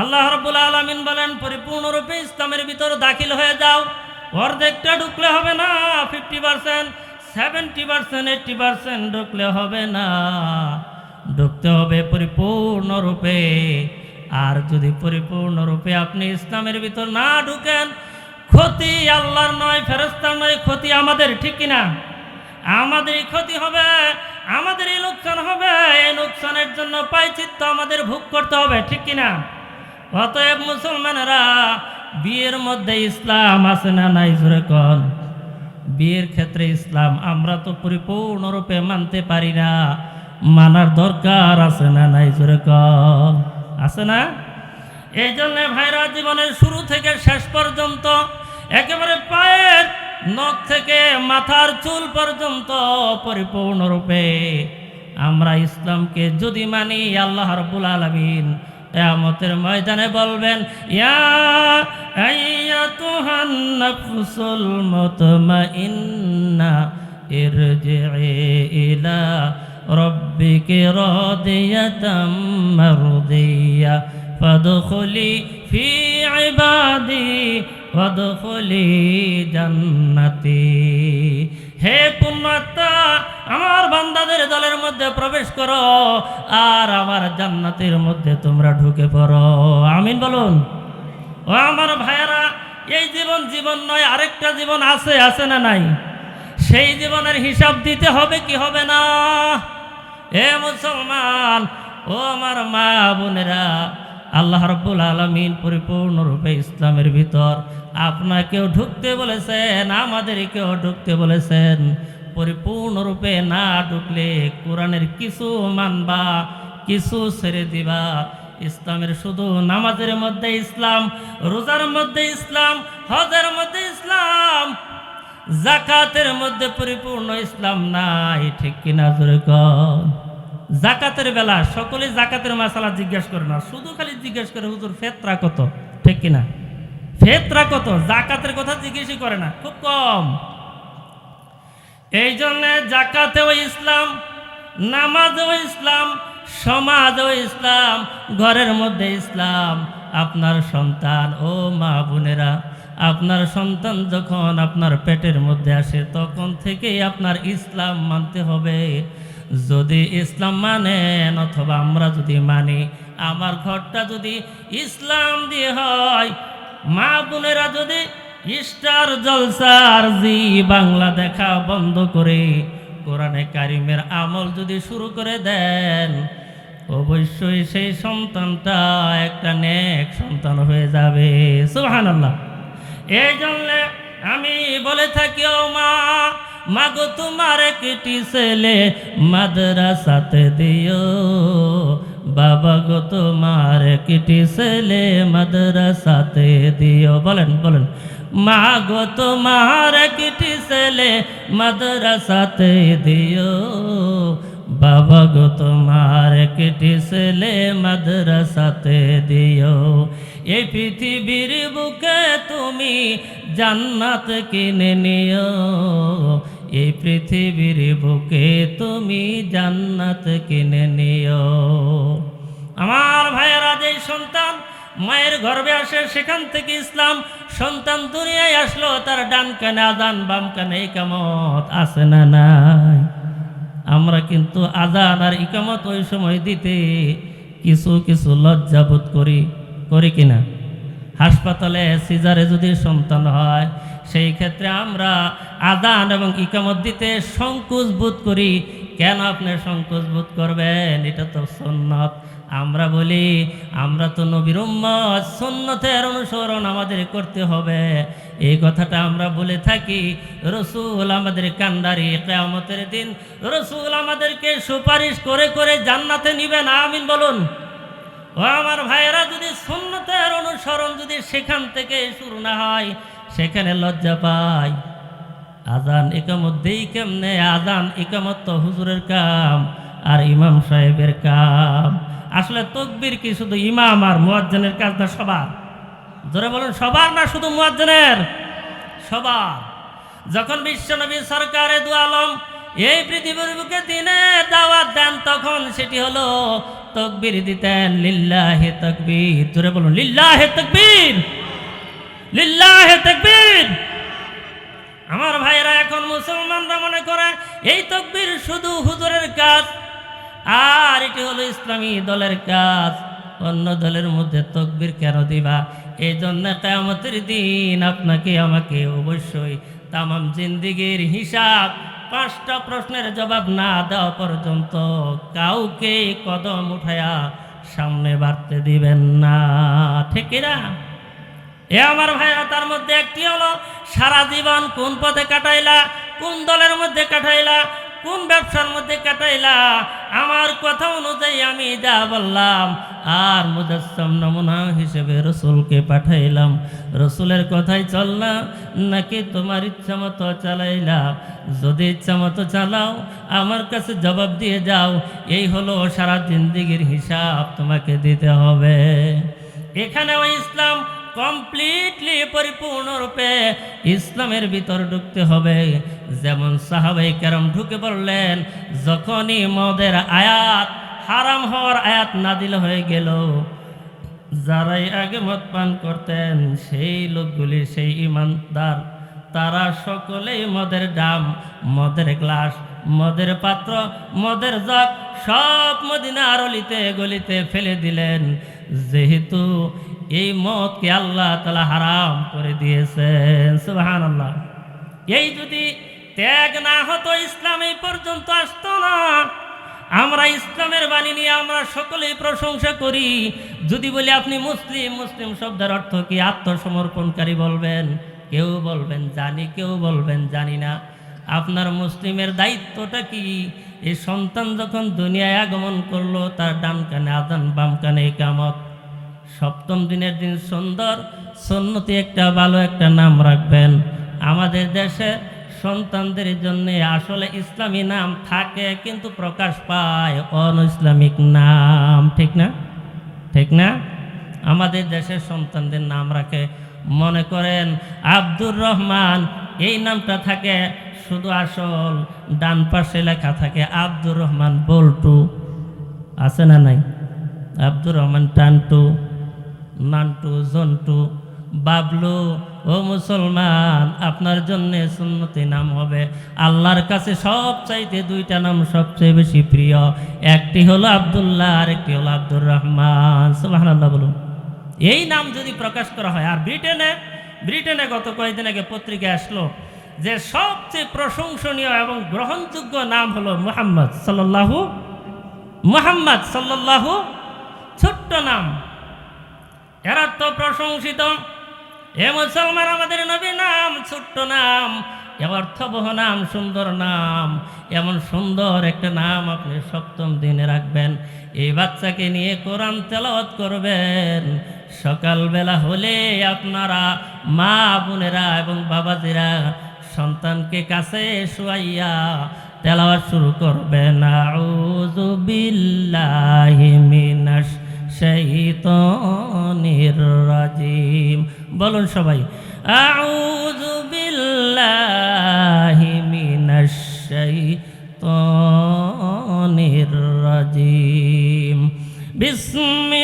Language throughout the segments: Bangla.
আল্লাহ রব্বুল আলমিন বলেন পরিপূর্ণরূপে ইসলামের ভিতর দাখিল হয়ে যাও। অর্ধেকটা ঢুকলে হবে না fifty percent seventy percent eighty percent ঢুকলে হবে না। ঢুকতে হবে পরিপূর্ণরূপে আর যদি পরিপূর্ণরূপে আপনি ইসলামের ভিতর না ঢুকেন, ক্ষতি আল্লাহর নয় ফেরস্তার নয়, ক্ষতি আমাদের, ঠিক কিনা? আমাদেরই ক্ষতি হবে, আমাদেরই লোকসান হবে। এই লোকসানের জন্য পাইচিত্ত আমাদের ভোগ করতে হবে, ঠিক কিনা? অতএব মুসলমানেরা, বিয়ের মধ্যে ইসলাম আছে না নাই জোরে কন? বিয়ের ক্ষেত্রে ইসলাম আমরা তো পরিপূর্ণরূপে মানতে পারি না। মানার দরকার আছে না নাই জোরে কন? আছে না? এই জন্য ভাইরা, জীবনের শুরু থেকে শেষ পর্যন্ত, একেবারে পায়ের নখ থেকে মাথার চুল পর্যন্ত পরিপূর্ণরূপে আমরা ইসলামকে যদি মানি, আল্লাহ রব্বুল আলমিন কেয়ামতের ময়দানে বলবেন, ইয়া আইয়াতুহান নাফসুল মুতমাইন্না ইরজি'i ইলা রব্বিকি রাদিয়াতাম মারদিয়া, ফাদখুলি ফি ইবাদি, ওয়াদখুলি জান্নাতি। হে পুণ্যাত্মা, আমার বান্দাদের দলের মধ্যে প্রবেশ করো, আর আমার জান্নাতের মধ্যে তোমরা ঢুকে পড়ো। আমিন বলুন। ও আমার ভাইয়েরা, এই জীবন জীবন নয়, আরেকটা জীবন আছে আছে না নাই? সেই জীবনের হিসাব দিতে হবে কি হবে না? এ মুসলমান, ও আমার মা বোনেরা, আল্লাহ রব্বুল আলমিন পরিপূর্ণরূপে ইসলামের ভিতর আপনাকেও ঢুকতে বলেছেন, আমাদেরকেও ঢুকতে বলেছেন। পরিপূর্ণরূপে না ঢুকলে কোরআনের কিছু মানবা, কিছু ছেড়ে দিবা। ইসলামের শুধু নামাজের মধ্যে ইসলাম, রোজার মধ্যে ইসলাম, হজের মধ্যে ইসলাম, জাকাতের মধ্যে পরিপূর্ণ ইসলাম নাই, ঠিক কিনা কন? জাকাতের বেলা সকলে জাকাতের মাসালা জিজ্ঞেস করে না, শুধু খালি জিজ্ঞেস করে, হুজুর, ফেতরা কত? ঠিক কিনা ফেতরা কত? জাকাতের কথা জিজ্ঞেসই করে না, খুব কম। এই জন্যে জাকাতেও ইসলাম, নামাজও ইসলাম, সমাজও ইসলাম, ঘরের মধ্যে ইসলাম। আপনার সন্তান, ও মা বোনেরা, আপনার সন্তান যখন আপনার পেটের মধ্যে আসে, তখন থেকেই আপনার ইসলাম মানতে হবে। যদি ইসলাম মানেন, অথবা আমরা যদি মানি, আমার ঘরটা যদি ইসলাম দিয়ে হয় মা বোনেরা যদি স্টার জলসার জি বাংলা দেখা বন্ধ করে, কোরআনে কারিমের আমল যদি শুরু করে দেন, অবশ্যই সেই সন্তানটা একটা নেক সন্তান হয়ে যাবে। সুহান আল্লাহ এই জন্যে আমি বলে থাকি, ও মা, মাগো তোমার একটি ছেলে মাদ্রাসাতে দিও। বাবা গো তোমার একটি ছেলে মাদ্রাসাতে দিও। বলেন বলেন। মা গো তোমার একটি ছেলে মাদ্রাসাতে দিও। বাবা গো তোমার একটি ছেলে মাদ্রাসাতে দিও। এই পৃথিবীর বুকে তুমি জান্নাত কিনে নিও। এই পৃথিবীর বুকে তুমি জান্নাত কিনে নিও। আমার ভাইয়েরা, যেই সন্তান মায়ের গর্ভে আসে, সেখান থেকে ইসলাম সন্তান দুনিয়ায় আসলো, তার ডান কানে আদান বাম কানে ইকামত আছে না নাই? আমরা কিন্তু আজান আর ইকামত ওই সময় দিতে কিছু কিছু লজ্জাবোধ করি করি কিনা? হাসপাতালে সিজারে যদি সন্তান হয় সেই ক্ষেত্রে আমরা আদান এবং ইকামত দিতে সংকোচ বোধ করি। কেন আপনি সংকোচ বোধ করবেন? এটা তো সন্ন্যত আমরা বলি, আমরা তো নবীর উম্মত সন্ন্যতের অনুসরণ আমাদের করতে হবে। এই কথাটা আমরা বলে থাকি, রসুল আমাদের কান্ডারি কেয়ামতের দিন, রসুল আমাদেরকে সুপারিশ করে করে জান্নাতে নিবেন। আমিন বলুন। ও আমার ভাইয়েরা, যদি সুন্নতের অনুসরণ যদি সেখান থেকে শুরু না হয় সেখানে লজ্জা পায় আজান একামত দেই কেমনে? আজান একামত তো হুজুরের কাম আর ইমাম সাহেবের কাম। আসলে তকবির কি শুধু ইমাম আর মুয়াজ্জনের কাজ না, সবার? ধরে বলুন, সবার না শুধু মুয়াজ্জনের? সবার। যখন বিশ্বনবী সরকারে দু আলম এই পৃথিবীর বুকে দিনে দাওয়াত দেন, তখন সেটি হলো তকবির দিতেন, লিল্লাহে তকবীর। জোরে বলুন, লিল্লাহে তকবীর! আমার ভাইরা এখন মুসলমানরা মনে করে, এই তকবির শুধু হুজুরের কাজ, আর এটি হলো ইসলামী দলের কাজ। অন্য দলের মধ্যে তকবির কেন দিবা? এই জন্য কেয়ামতের দিন আপনাকে, আমাকে অবশ্যই তামাম জিন্দিগির হিসাব, পাঁচটা প্রশ্নের জবাব না দেওয়া পর্যন্ত কাউকে কদম উঠায়া সামনে বাড়তে দিবেন না। ঠিক না এ আমার ভাইরা, তার মধ্যে একটি হলো, সারা জীবন কোন পথে কাটাইলা, কোন দলের মধ্যে কাটাইলা, কোন ব্যবসার মধ্যে কাটাইলা, আমার কথা অনুযায়ী আমি যা বললাম, আর মুজাসম নমুনা হিসেবে রসুলকে পাঠাইলাম। রসুলের কথাই চললাম নাকি তোমার ইচ্ছা মতো চালাইলা যদি ইচ্ছা মতো চালাও, আমার কাছে জবাব দিয়ে যাও, এই হলো সারা জিন্দিগির হিসাব তোমাকে দিতে হবে। এখানেও ইসলাম কমপ্লিটলি পরিপূর্ণরূপে ইসলামের ভিতর ঢুকতে হবে। যেমন সাহাবাই কেরম ঢুকে পড়লেন যখনই মদের আয়াত, হারাম হওয়ার আয়াত নাদিল হয়ে গেল, যারাই আগে মদ পান করতেন, সেই লোকগুলি, সেই ইমানদার, তারা সকলেই মদের ডাম মদের গ্লাস, মদের পাত্র, মদের জগ সব মদিনার অলিতে গলিতে ফেলে দিলেন। যেহেতু এই মদকে আল্লাহ তালা হারাম করে দিয়েছেন সুবাহান আল্লাহ এই যদি ত্যাগ না হতো ইসলাম এই পর্যন্ত আসতো না। আমরা ইসলামের বাণী নিয়ে আমরা সকলেই প্রশংসা করি। যদি বলি আপনি মুসলিম মুসলিম শব্দের অর্থ কি? আত্মসমর্পণকারী বলবেন? কেউ বলবেন, জানি, কেউ বলবেন, জানি না। আপনার মুসলিমের দায়িত্বটা কি? এই সন্তান যখন দুনিয়ায় আগমন করল, তার ডান কানে আদান বাম কানে কামত সপ্তম দিনের দিন সুন্দর, সন্নতি একটা, ভালো একটা নাম রাখবেন। আমাদের দেশে সন্তানদের জন্য আসলে ইসলামী নাম থাকে, কিন্তু প্রকাশ পায় অন ইসলামিক নাম। ঠিক না? ঠিক না? আমাদের দেশের সন্তানদের নাম রাখে। মনে করেন আব্দুর রহমান, এই নামটা থাকে শুধু আসল, ডান পাশে লেখা থাকে আব্দুর রহমান বল্টু। আছে না নাই? আব্দুর রহমান টান্টু। নান্টু, জন্টু, বাবলু, ও মুসলমান, আপনার জন্য সুন্নতি নাম হবে। আল্লাহর কাছে সব চাইতে দুইটা নাম সবচেয়ে বেশি প্রিয়। একটি হলো আবদুল্লাহ আর একটি হলো আব্দুর রহমান। সুবাহ বলুন। এই নাম যদি প্রকাশ করা হয়, আর ব্রিটেনে ব্রিটেনে গত কয়েকদিন আগে পত্রিকায় আসলো যে সবচেয়ে প্রশংসনীয় এবং গ্রহণযোগ্য নাম হলো মুহাম্মদ সাল্লাল্লাহু মুহাম্মদ সাল্লাল্লাহু, ছোট্ট নাম। এরা তো প্রশংসিত। এ মুসলমান আমাদের নবী নাম, ছোট্ট নাম অর্থবহ নাম, সুন্দর নাম, এমন সুন্দর একটা নাম আপনি সপ্তম দিনে রাখবেন। এই বাচ্চাকে নিয়ে কোরআন তেলাওয়াত করবেন। সকালবেলা হলে আপনারা মা বোনেরা এবং বাবাজিরা সন্তানকে কাছে শুয়াইয়া তেলাওয়াত শুরু করবেন। আউযু বিল্লাহি মিনাশ শাইতানির রাজিম। বলুন সবাই আউযু বিল্লাহি মিনাশ শাইতানির রাজিম। বিসমিল্লাহির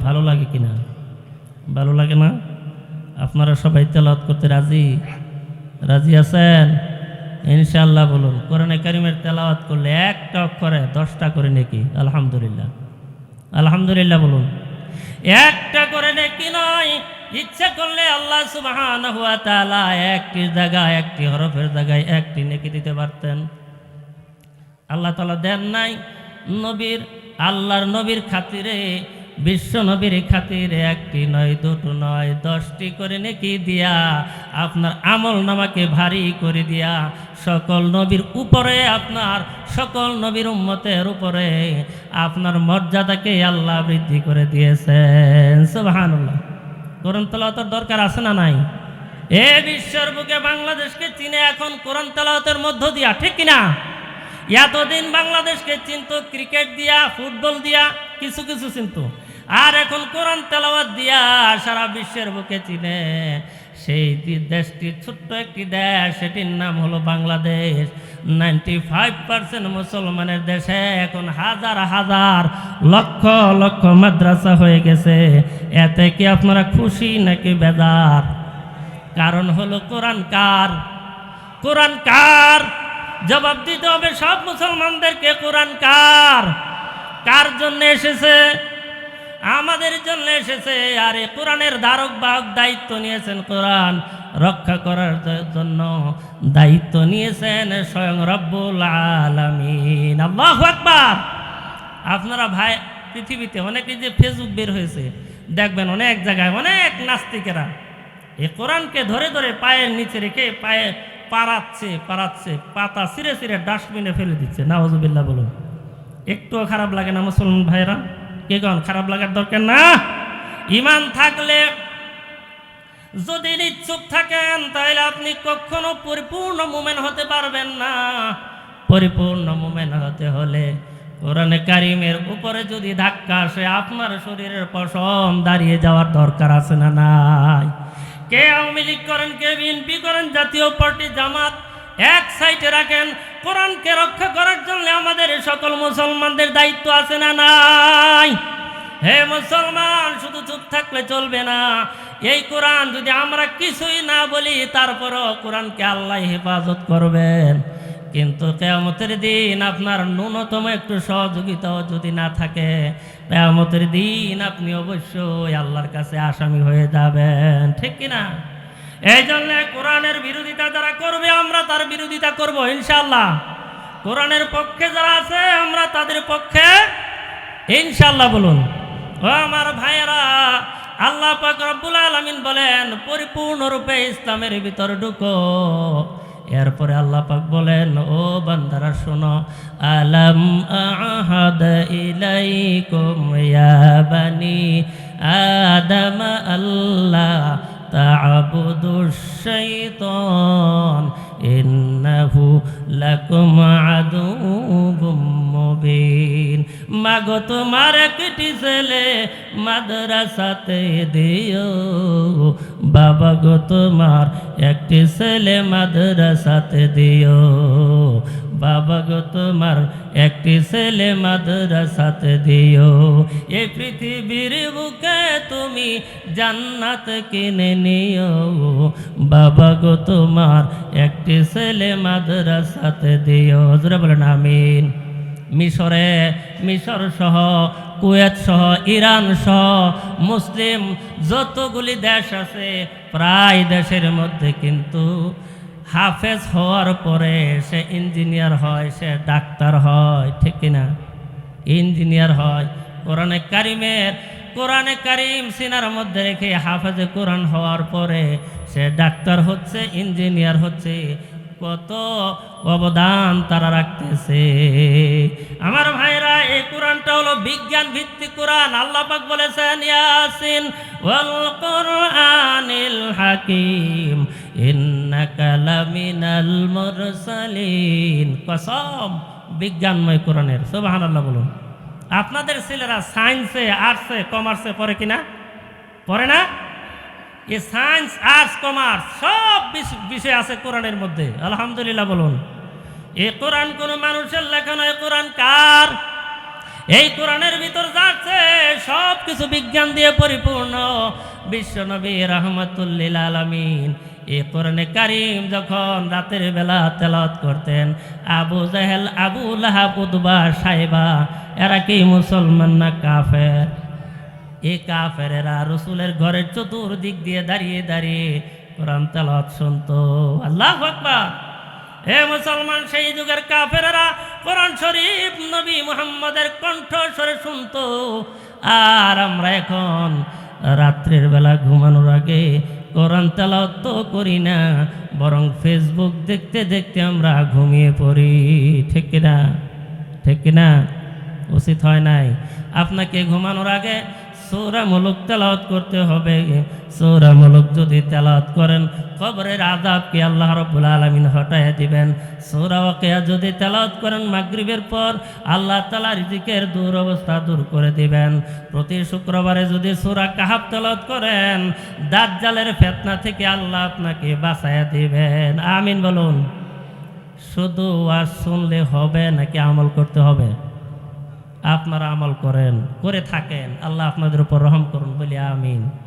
ভালো লাগে কিনা? ভালো লাগে না? আপনারা সবাই তেলাওয়াত করতে রাজি? রাজি আছেন? ইনশাআল্লাহ বলুন, কোরআনে কারিমের তেলাওয়াত করলে একটা অক্ষরে দশটা করে নাকি? আলহামদুলিল্লাহ। আলহামদুলিল্লাহ বলুন। একটা করে নাকি নয় ইচ্ছা করলে আল্লাহ তাআলা একটি জায়গায়, একটি হরফের জায়গায় একটি নেকি দিতে পারতেন। আল্লাহ তাআলা দেন নাই। নবীর, আল্লাহর নবীর খাতিরে বিশ্ব নবীর খাতিরে একটি নয়, দুটো নয়, দশটি করে নেকি দিয়া, আপনার আমল নামাকে ভারী করে দিয়া, সকল নবীর উপরে, আপনার সকল নবীর উম্মতের উপরে আপনার মর্যাদাকে আল্লাহ বৃদ্ধি করে দিয়েছেন। সুবহানাল্লাহ। কোরআন তেলাওয়াতের দরকার আছে না নাই? এ বিশ্বের বুকে বাংলাদেশকে চিনে এখন কোরআন তেলাওয়াতের মধ্য দিয়া, ঠিক কিনা এতদিন বাংলাদেশকে চিনত, ক্রিকেট দিয়া, ফুটবল দিয়া, কিছু কিছু চিনত। আর এখন কোরআন তেলাওয়াত দিয়া সারা বিশ্বের বুকে চিনে, সেই দি- দেশটি ছোট্ট একটি দেশ, সেটির নাম হলো বাংলাদেশ। নাইনটি ফাইভ পার্সেন্ট মুসলমানের দেশে এখন হাজার হাজার লক্ষ লক্ষ মাদ্রাসা হয়ে গেছে। এতে কি আপনারা খুশি নাকি বেদার কারণ হলো কোরআন কার? কোরআন কার? জবাব দিতে হবে সব মুসলমানদেরকে কোরআন কার? কার জন্য এসেছে? আমাদের জন্য এসেছে, আর এই কোরআনের ধারক বাহক দায়িত্ব নিয়েছেন কোরআন রক্ষা করার জন্য। দায়িত্ব নিয়েছেন স্বয়ং রব্বুল আলামিন। আল্লাহু আপনারা ভাই, পৃথিবীতে অনেক যে ফেসবুক বের হয়েছে, দেখবেন অনেক জায়গায় অনেক নাস্তিকেরা এই কোরআনকে ধরে ধরে পায়ের নিচে রেখে পায়ে পাড়াচ্ছে পাড়াচ্ছে, পাতা ছিঁড়ে ছিঁড়ে ডাস্টবিনে ফেলে দিচ্ছে। নাওজুবিল্লাহ বলুন। একটুও খারাপ লাগে না মুসলমান ভাইরা? কে কন খারাপ লাগার দরকার না। ইমান থাকলে যদি ইচ্ছুক থাকেন, তাহলে আপনি কখনো পরিপূর্ণ মুমেন হতে পারবেন না। পরিপূর্ণ মুমেন হতে হলে কোরআনে কারিমের উপরে যদি ধাক্কা আসে, আপনার শরীরের পশম দাঁড়িয়ে যাওয়ার দরকার আছে না নাই? কে আওয়ামী লীগ করেন, কে বিএনপি করেন, জাতীয় পার্টি, জামাত এক সাইডে রাখেন, কোরআনকে রক্ষা করার জন্য সকল মুসলমানদের দায়িত্ব আছে না নাই? হে মুসলমান, শুধু চুপ থাকলে চলবে না। এই কোরআন যদি আমরা কিছুই না বলি, তারপরও কোরআনকে আল্লাহ হেফাজত করবেন। কিন্তু কেয়ামতের দিন আপনার ন্যূনতম একটু সহযোগিতাও যদি না থাকে, কেয়ামতের দিন আপনি অবশ্যই আল্লাহর কাছে আসামি হয়ে যাবেন। ঠিক কিনা? এই জন্য কোরআনের বিরোধিতা যারা করবে, আমরা তার বিরোধিতা করব ইনশাল্লাহ কোরআনের পক্ষে যারা আছে, আমরা তাদের পক্ষে ইনশাল্লাহ বলুন। ও আমার ভাইয়েরা, আল্লাহ পাক রব্বুল আলামিন বলেন, পরিপূর্ণরূপে ইসলামের ভিতর ঢুকো। এরপরে আল্লাহ পাক বলেন, ও বান্দারা শোনো, আলাম আহাদ ইলাইকুম ইয়া বানি আদম আল্লাহ تعبدوا الشيطان إنه لكم عدو مبين মাগো তোমার একটি ছেলে মাদ্রাসাতে দিও বাবা গো তোমার একটি ছেলে মাদ্রাসাতে দিও বাবা গো তোমার একটি ছেলে মাদ্রাসাতে দিও। এ পৃথিবীর বুকে তুমি জান্নাত কিনে নিও। বাবা গো তোমার একটি ছেলে মাদ্রাসাতে দিও। জোরে বলেন, আমিন। মিশরে, মিশর সহ, কুয়েত সহ, ইরান সহ, মুসলিম যতগুলি দেশ আছে, প্রায় দেশের মধ্যে কিন্তু হাফেজ হওয়ার পরে সে ইঞ্জিনিয়ার হয়, সে ডাক্তার হয়, ঠিক কিনা? ইঞ্জিনিয়ার হয়। কোরআনে কারিমের, কোরআনে কারিম সিনার মধ্যে রেখে হাফেজে কোরআন হওয়ার পরে সে ডাক্তার হচ্ছে, ইঞ্জিনিয়ার হচ্ছে। কত অবদান তারা রাখতেছে। আমার ভাইরা, এই কোরআনটা হলো বিজ্ঞান ভিত্তিক কোরআন। আল্লাহ পাক বলেছেন, ইয়াসিন ওয়াল কোরআনিল হাকিম ইন্নাকা লামিনাল মুরসালিন। কসম, বিজ্ঞানময় কোরআনের, সুবহানাল্লাহ বলুন। আপনাদের ছেলেরা সায়েন্সে, আর্টসে, কমার্সে পড়ে কিনা? পড়ে না? এই সায়েন্স, আর্টস, কমার্স সব বিষ- বিষয় আছে কোরআনের মধ্যে। আলহামদুলিল্লাহ বলুন। এই কোরআন কোন মানুষের লেখা নয় কোরআন কার? এই কোরআনের ভিতর যাচ্ছে সব কিছু বিজ্ঞান দিয়ে পরিপূর্ণ। বিশ্বনবী রহমতুল্লিল আলমিন এই কোরআনে কারিম যখন রাতের বেলা তেলাওয়াত করতেন, আবু জাহেল, আবু লাহাব উদবা সাহেবা এরা কি মুসলমান না কাফের? এই কাফেরেরা রসুলের ঘরের চতুর্দিক দিয়ে দাঁড়িয়ে দাঁড়িয়ে কোরআন তেলাওয়াত শুনতো। আল্লাহ আকবার। হে মুসলমান, সেই যুগের কাফেরেরা কোরআন শরীফ নবী মুহাম্মদের কণ্ঠস্বরে শুনতো। আর আমরা এখন রাত্রের বেলা ঘুমানোর আগে কোরআন তালাত তো করি না, বরং ফেসবুক দেখতে দেখতে আমরা ঘুমিয়ে পড়ি। ঠিক কিনা? ঠিক কিনা? উচিত হয় নাই। আপনাকে ঘুমানোর আগে সৌরা মুলুক তেলাওয়াত করতে হবে। সৌরা মুলুক যদি তেলাওয়াত করেন, কবরের আদাবকে আল্লাহ রব্বুল আলমিন হটাইয়া দিবেন? সৌরা ওয়াকিয়া যদি তেলাওয়াত করেন মাগরিবের পর, আল্লাহ তালা রিজিকের দূর অবস্থা দূর করে দিবেন। প্রতি শুক্রবারে যদি সৌরা কাহাব তেলাওয়াত করেন, দাজ্জালের ফেতনা থেকে আল্লাহ আপনাকে বাঁচাইয়া দিবেন। আমিন বলুন। শুধু ওয়াজ শুনলে হবে নাকি আমল করতে হবে? আপনারা আমল করেন করে থাকেন। আল্লাহ আপনাদের উপর রহম করুন বলি আমিন।